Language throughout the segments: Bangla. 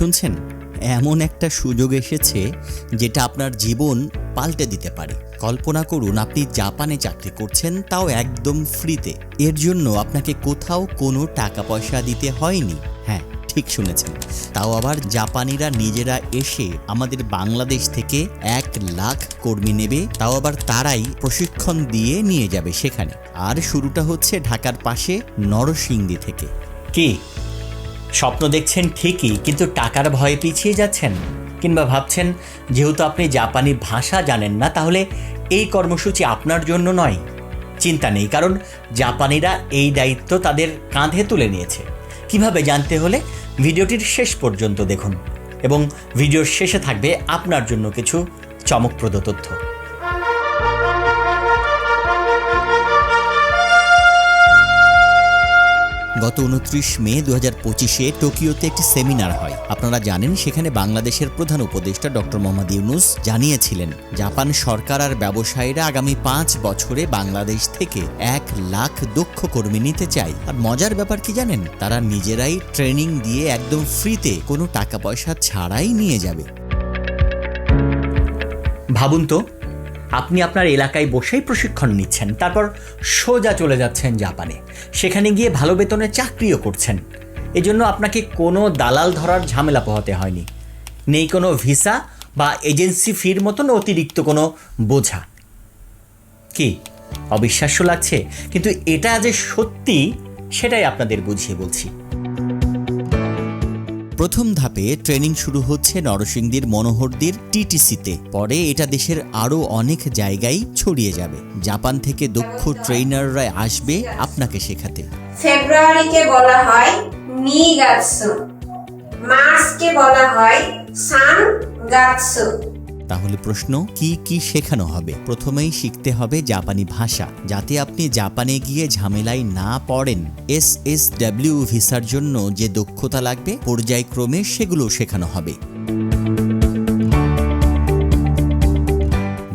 শুনছেন? এমন একটা সুযোগ এসেছে যেটা আপনার জীবন পাল্টে দিতে পারে। কল্পনা করুন, আপনি জাপানে চাকরি করছেন, তাও একদম ফ্রিতে। এর জন্য আপনাকে কোথাও কোনো টাকা পয়সা দিতে হয়নি। হ্যাঁ ঠিক শুনেছেন। তাও আবার জাপানিরা নিজেরা এসে আমাদের বাংলাদেশ থেকে এক লাখ কর্মী নেবে, তাও আবার তারাই প্রশিক্ষণ দিয়ে নিয়ে যাবে সেখানে। আর শুরুটা হচ্ছে ঢাকার পাশে নরসিংদী থেকে। কি? স্বপ্ন দেখছেন ঠিকই, কিন্তু টাকার ভয়ে পিছিয়ে যাচ্ছেন। কিংবা ভাবছেন, যেহেতু আপনি জাপানি ভাষা জানেন না, তাহলে এই কর্মসূচি আপনার জন্য নয়। চিন্তা নেই, কারণ জাপানিরা এই দায়িত্ব তাদের কাঁধে তুলে নিয়েছে। কীভাবে জানতে হলে ভিডিওটির শেষ পর্যন্ত দেখুন। এবং ভিডিওর শেষে থাকবে আপনার জন্য কিছু চমকপ্রদ তথ্য। গত উনত্রিশ মে দু হাজার পঁচিশে টোকিওতে একটি সেমিনার হয়। আপনারা জানেন, সেখানে বাংলাদেশের প্রধান উপদেষ্টা ডক্টর মোহাম্মদ ইউনুস জানিয়েছিলেন, জাপান সরকার আর ব্যবসায়ীরা আগামী পাঁচ বছরে বাংলাদেশ থেকে এক লাখ দক্ষ কর্মী নিতে চায়। আর মজার ব্যাপার কি জানেন? তারা নিজেরাই ট্রেনিং দিয়ে একদম ফ্রিতে কোনো টাকা পয়সা ছাড়াই নিয়ে যাবে। ভাবুন তো আপনি আপনার এলাকায় বসেই প্রশিক্ষণ নিচ্ছেন, তারপর সোজা চলে যাচ্ছেন জাপানে। সেখানে গিয়ে ভালো বেতনে চাকরিও করছেন। এজন্য আপনাকে কোনো দালাল ধরার ঝামেলা পোহাতে হয়নি। নেই কোনো ভিসা বা এজেন্সি ফির মতন অতিরিক্ত কোনো বোঝা। কি, অবিশ্বাস্য লাগছে? কিন্তু এটা যে সত্যি, সেটাই আপনাদের বুঝিয়ে বলছি। প্রথম ধাপে ট্রেনিং শুরু হচ্ছে নরসিংদীর মনোহরদীর টিটিসিতে। পরে এটা দেশের আরও অনেক জায়গায় ছড়িয়ে যাবে। জাপান থেকে দক্ষ ট্রেনাররা আসবে আপনাকে শেখাতে। ফেব্রুয়ারিকে বলা হয় নিগাৎসু মার্চকে বলা হয় সান গাৎসু তাহলে প্রশ্ন, কি কি শেখানো হবে? প্রথমেই শিখতে হবে জাপানি ভাষা, যাতে আপনি জাপানে গিয়ে ঝামেলায় না পড়েন। এস এস ডাব্লিউ ভিসার জন্য যে দক্ষতা লাগবে, পর্যায়ক্রমে সেগুলো শেখানো হবে।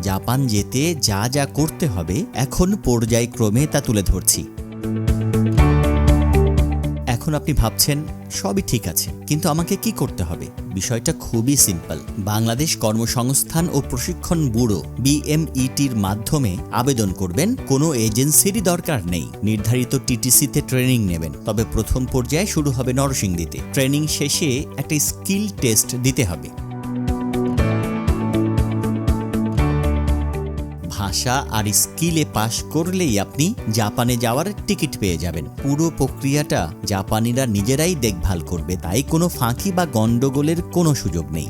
জাপান যেতে যা যা করতে হবে, এখন পর্যায়ক্রমে তা তুলে ধরছি। এখন আপনি ভাবছেন, সবই ঠিক আছে, কিন্তু আমাকে কি করতে হবে? বিষয়টা খুবই সিম্পল বাংলাদেশ কর্মসংস্থান ও প্রশিক্ষণ ব্যুরো বিএমইটির মাধ্যমে আবেদন করবেন। কোনো এজেন্সিরই দরকার নেই। নির্ধারিত টিটিসিতে ট্রেনিং নেবেন। তবে প্রথম পর্যায়ে শুরু হবে নরসিংদীতে। ট্রেনিং শেষে একটা স্কিল টেস্ট দিতে হবে। ভাষা আর স্কিলে পাশ করলেই আপনি জাপানে যাওয়ার টিকিট পেয়ে যাবেন। পুরো প্রক্রিয়াটা জাপানিরা নিজেরাই দেখভাল করবে, তাই কোনো ফাঁকি বা গণ্ডগোলের কোনো সুযোগ নেই।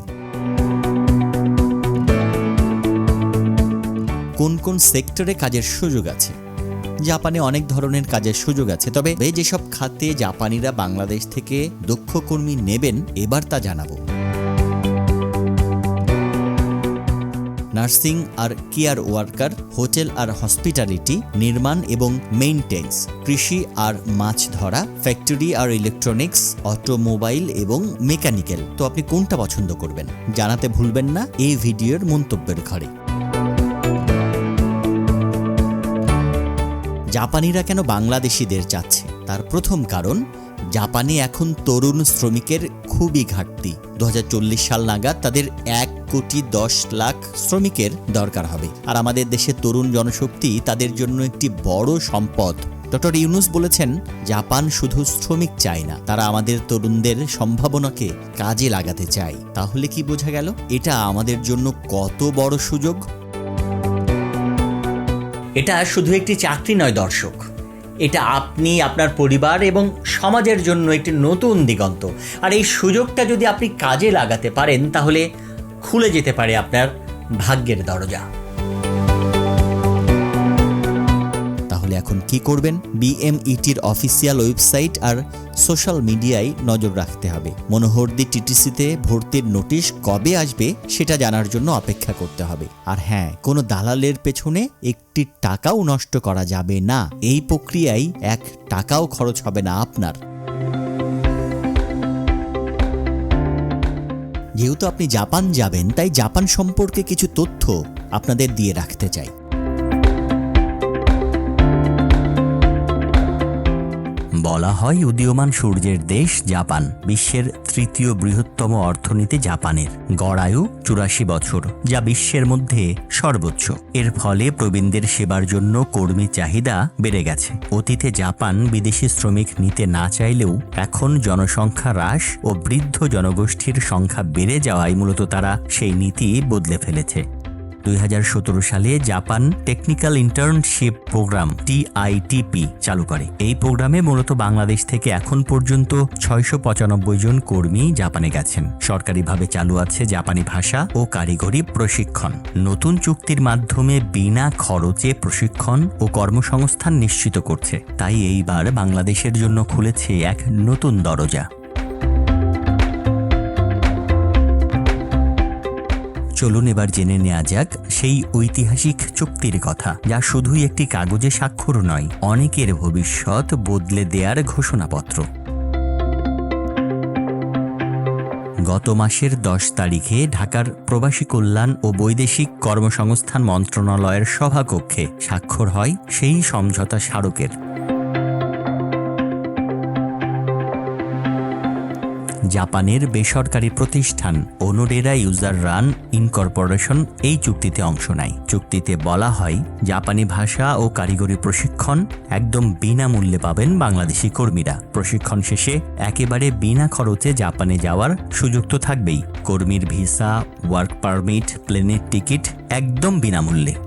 কোন কোন সেক্টরে কাজের সুযোগ আছে? জাপানে অনেক ধরনের কাজের সুযোগ আছে, তবে যেসব খাতে জাপানিরা বাংলাদেশ থেকে দক্ষ কর্মী নেবেন, এবার তা জানাব। নার্সিং আর কেয়ার ওয়ার্কার, হোটেল আর হসপিটালিটি, নির্মাণ এবং মেইনটেন্স কৃষি আর মাছ ধরা, ফ্যাক্টরি আর ইলেকট্রনিক্স, অটোমোবাইল এবং মেকানিক্যাল। তো আপনি কোনটা পছন্দ করবেন? জানাতে ভুলবেন না, এই ভিডিওর মন্তব্যের ঘরে। জাপানিরা কেন বাংলাদেশিদের চাচ্ছে? তার প্রথম কারণ জাপানে এখন তরুণ শ্রমিকের খুবই ঘাটতি। দু হাজার চল্লিশ সাল নাগাদ তাদের এক কোটি দশ লাখ শ্রমিকের দরকার হবে। আর আমাদের দেশে তরুণ জনশক্তি তাদের জন্য একটি বড় সম্পদ। ডক্টর ইউনুস বলেছেন, জাপান শুধু শ্রমিক চায় না, তারা আমাদের তরুণদের সম্ভাবনাকে কাজে লাগাতে চায়। তাহলে কি বোঝা গেল? এটা আমাদের জন্য কত বড় সুযোগ? এটা শুধু একটি চাকরি নয়, দর্শক। এটা আপনি, আপনার পরিবার এবং সমাজের জন্য একটি নতুন দিগন্ত। আর এই সুযোগটা যদি আপনি কাজে লাগাতে পারেন, তাহলে খুলে যেতে পারে আপনার ভাগ্যের দরজা। এখন কি করবেন? বিএমইটির অফিসিয়াল ওয়েবসাইট আর সোশ্যাল মিডিয়ায় নজর রাখতে হবে। মনোহরদি টিটিসিতে ভর্তির নোটিশ কবে আসবে সেটা জানার জন্য অপেক্ষা করতে হবে। আর হ্যাঁ কোনো দালালের পেছনে একটি টাকাও নষ্ট করা যাবে না। এই প্রক্রিয়ায় এক টাকাও খরচ হবে না আপনার। যেহেতু আপনি জাপান যাবেন, তাই জাপান সম্পর্কে কিছু তথ্য আপনাদের দিয়ে রাখতে চাই। বলা হয় উদীয়মান সূর্যের দেশ জাপান, বিশ্বের তৃতীয় বৃহত্তম অর্থনীতি জাপানের, গড়ায়ু চুরাশি বছর, যা বিশ্বের মধ্যে সর্বোচ্চ। এর ফলে প্রবীণদের সেবার জন্য কর্মী চাহিদা বেড়ে গেছে। অতীতে জাপান বিদেশি শ্রমিক নিতে না চাইলেও এখন জনসংখ্যা হ্রাস ও বৃদ্ধ জনগোষ্ঠীর সংখ্যা বেড়ে যাওয়ায় মূলত তারা সেই নীতি বদলে ফেলেছে। দুই হাজার সতেরো সালে Japan technical internship program TITP চালু করে। এই প্রোগ্রামে মূলত বাংলাদেশ থেকে এখন পর্যন্ত ছয়শো পঁচানব্বই জন কর্মী জাপানে গেছেন। সরকারিভাবে চালু আছে জাপানি ভাষা ও কারিগরি প্রশিক্ষণ। নতুন চুক্তির মাধ্যমে বিনা খরচে প্রশিক্ষণ ও কর্মসংস্থান নিশ্চিত করছে। তাই এইবার বাংলাদেশের জন্য খুলেছে এক নতুন দরজা। চলুন এবার জেনে নেওয়া যাক সেই ঐতিহাসিক চুক্তির কথা, যা শুধুই একটি কাগজে স্বাক্ষর নয়, অনেকের ভবিষ্যৎ বদলে দেয়ার ঘোষণাপত্র। গত মাসের দশ তারিখে ঢাকার প্রবাসী কল্যাণ ও বৈদেশিক কর্মসংস্থান মন্ত্রণালয়ের সভাকক্ষে স্বাক্ষর হয় সেই সমঝোতা স্মারকের। জাপানের বেসরকারি প্রতিষ্ঠান ওনোডেরা ইউজার রান ইনকর্পোরেশন এই চুক্তিতে অংশ নেয়। চুক্তিতে বলা হয়, জাপানি ভাষা ও কারিগরি প্রশিক্ষণ একদম বিনামূল্যে পাবেন বাংলাদেশি কর্মীরা। প্রশিক্ষণ শেষে একেবারে বিনা খরচে জাপানে যাওয়ার সুযোগ তো থাকবেই। কর্মীর ভিসা ওয়ার্ক পারমিট প্লেনের টিকিট একদম বিনামূল্যে।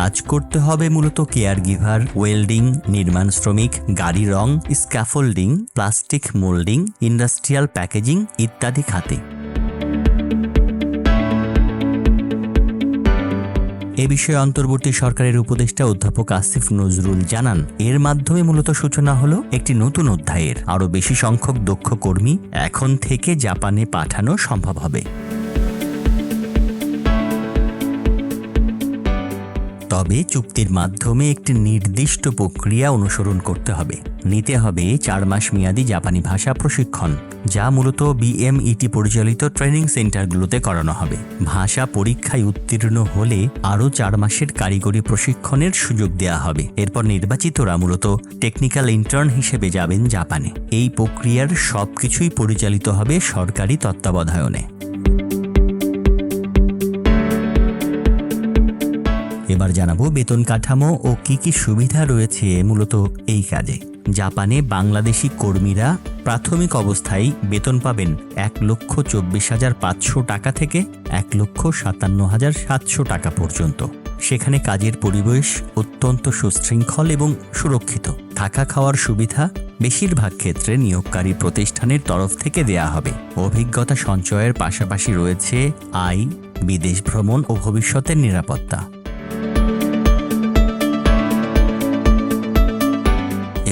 কাজ করতে হবে মূলত কেয়ার গিভার, ওয়েল্ডিং, নির্মাণ শ্রমিক গাড়ি রং, scaffolding, plastic moulding, industrial packaging ইত্যাদি খাতে। এ বিষয়ে অন্তর্বর্তী সরকারের উপদেষ্টা অধ্যাপক আসিফ নজরুল জানান, এর মাধ্যমে মূলত সূচনা হলো একটি নতুন অধ্যায়ের। আরও বেশি সংখ্যক দক্ষ কর্মী এখন থেকে জাপানে পাঠানো সম্ভব হবে। তবে চুক্তির মাধ্যমে একটি নির্দিষ্ট প্রক্রিয়া অনুসরণ করতে হবে। নিতে হবে চার মাস মেয়াদী জাপানি ভাষা প্রশিক্ষণ, যা মূলত বিএমইটি পরিচালিত ট্রেনিং সেন্টারগুলোতে করানো হবে। ভাষা পরীক্ষায় উত্তীর্ণ হলে আরও চার মাসের কারিগরি প্রশিক্ষণের সুযোগ দেওয়া হবে। এরপর নির্বাচিতরা মূলত টেকনিক্যাল ইন্টার্ন হিসেবে যাবেন জাপানে। এই প্রক্রিয়ার সবকিছুই পরিচালিত হবে সরকারি তত্ত্বাবধায়নে এবার জানাব বেতন কাঠামো ও কি কি সুবিধা রয়েছে মূলত এই কাজে। জাপানে বাংলাদেশি কর্মীরা প্রাথমিক অবস্থায় বেতন পাবেন এক লক্ষ চব্বিশ হাজার পাঁচশো টাকা থেকে এক লক্ষ সাতান্ন হাজার সাতশো টাকা পর্যন্ত। সেখানে কাজের পরিবেশ অত্যন্ত সুশৃঙ্খল এবং সুরক্ষিত। থাকা খাওয়ার সুবিধা বেশিরভাগ ক্ষেত্রে নিয়োগকারী প্রতিষ্ঠানের তরফ থেকে দেয়া হবে। অভিজ্ঞতা সঞ্চয়ের পাশাপাশি রয়েছে আয়, বিদেশ ভ্রমণ ও ভবিষ্যতের নিরাপত্তা।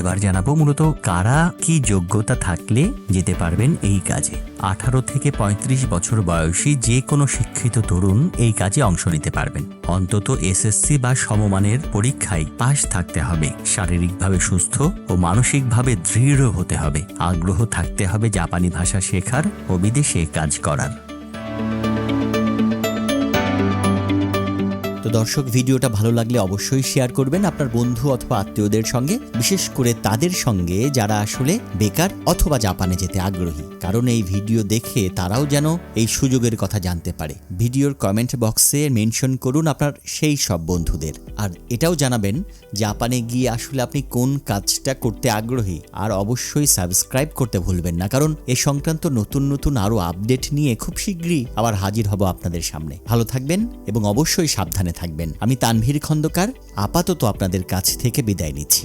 এবার জানাব মূলত কারা কি যোগ্যতা থাকলে যেতে পারবেন এই কাজে। আঠারো থেকে ৩৫ বছর বয়সী যে কোনো শিক্ষিত তরুণ এই কাজে অংশ নিতে পারবেন। অন্তত এসএসসি বা সমমানের পরীক্ষায় পাশ থাকতে হবে। শারীরিকভাবে সুস্থ ও মানসিকভাবে দৃঢ় হতে হবে। আগ্রহ থাকতে হবে জাপানি ভাষা শেখার ও বিদেশে কাজ করার। তো দর্শক, ভিডিওটা ভালো লাগলে অবশ্যই শেয়ার করবেন আপনার বন্ধু অথবা আত্মীয়দের সঙ্গে, বিশেষ করে তাদের সঙ্গে যারা আসলে বেকার অথবা জাপানে যেতে আগ্রহী। কারণ এই ভিডিও দেখে তারাও যেন এই সুযোগের কথা জানতে পারে। ভিডিওর কমেন্ট বক্সে মেনশন করুন আপনার সেই সব বন্ধুদের। আর এটাও জানাবেন, জাপানে গিয়ে আসলে আপনি কোন কাজটা করতে আগ্রহী। আর অবশ্যই সাবস্ক্রাইব করতে ভুলবেন না, কারণ এ সংক্রান্ত নতুন নতুন আরও আপডেট নিয়ে খুব শীঘ্রই আবার হাজির হব আপনাদের সামনে। ভালো থাকবেন এবং অবশ্যই সাবধানে থাকবেন। আমি তানভীর খন্দকার। আপাতত আপনাদের কাছ থেকে বিদায় নিচ্ছি।